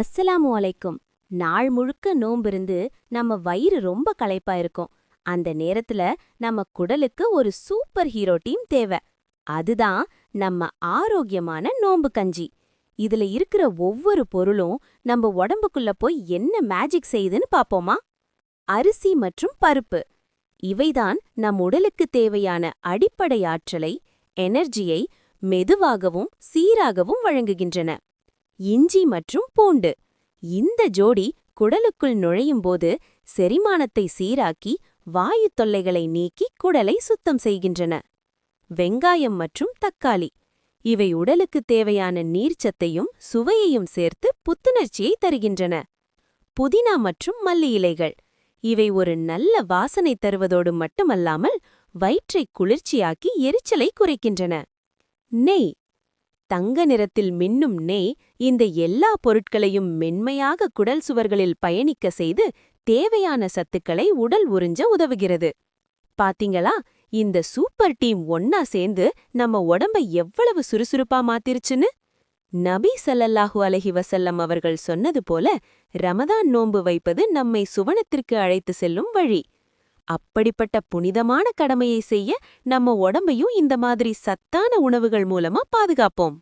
அஸ்ஸலாமு அலைக்கும். நாள் முழுக்க நோம்பிருந்து நம்ம வயிறு ரொம்ப களைப்பா இருக்கும். அந்த நேரத்துல நம்ம குடலுக்கு ஒரு சூப்பர் ஹீரோ டீம் தேவை. அதுதான் நம்ம ஆரோக்கியமான நோம்பு கஞ்சி. இதுல இருக்கிற ஒவ்வொரு பொருளும் நம்ம உடம்புக்குள்ள போய் என்ன மேஜிக் செய்யுதுன்னு பாப்போமா அரிசி மற்றும் பருப்பு. இவைதான் நம் உடலுக்கு தேவையான அடிப்படை ஆற்றலை எனர்ஜியை மெதுவாகவும் சீராகவும் வழங்குகின்றன. இஞ்சி மற்றும் பூண்டு. இந்த ஜோடி குடலுக்குள் நுழையும் போது செரிமானத்தை சீராக்கி வாயு தொல்லைகளை நீக்கி குடலை சுத்தம் செய்கின்றன. வெங்காயம் மற்றும் தக்காளி. இவை உடலுக்கு தேவையான நீர்ச்சத்தையும் சுவையையும் சேர்த்து புத்துணர்ச்சியை தருகின்றன. புதினா மற்றும் மல்லி இலைகள். இவை ஒரு நல்ல வாசனை தருவதோடு மட்டுமல்லாமல் வயிற்றை குளிர்ச்சியாக்கி எரிச்சலை குறைக்கின்றன. நெய். தங்க நிறத்தில் மின்னும் நெய் இந்த எல்லா பொருட்களையும் மென்மையாக குடல் சுவர்களில் பயணிக்க செய்து தேவையான சத்துக்களை உடல் உறிஞ்ச உதவுகிறது. பாத்தீங்களா? இந்த சூப்பர் டீம் ஒன்னா சேர்ந்து நம்ம உடம்ப எவ்வளவு சுறுசுறுப்பா மாத்திருச்சுன்னு? நபி சல்லல்லாஹு அலஹி வசல்லம் அவர்கள் சொன்னது போல ரமதான் நோன்பு வைப்பது நம்மை சுவனத்திற்கு அழைத்து செல்லும் வழி. அப்படிப்பட்ட புனிதமான கடமையை செய்ய நம்ம உடம்பையும் இந்த மாதிரி சத்தான உணவுகள் மூலமா பாதுகாப்போம்.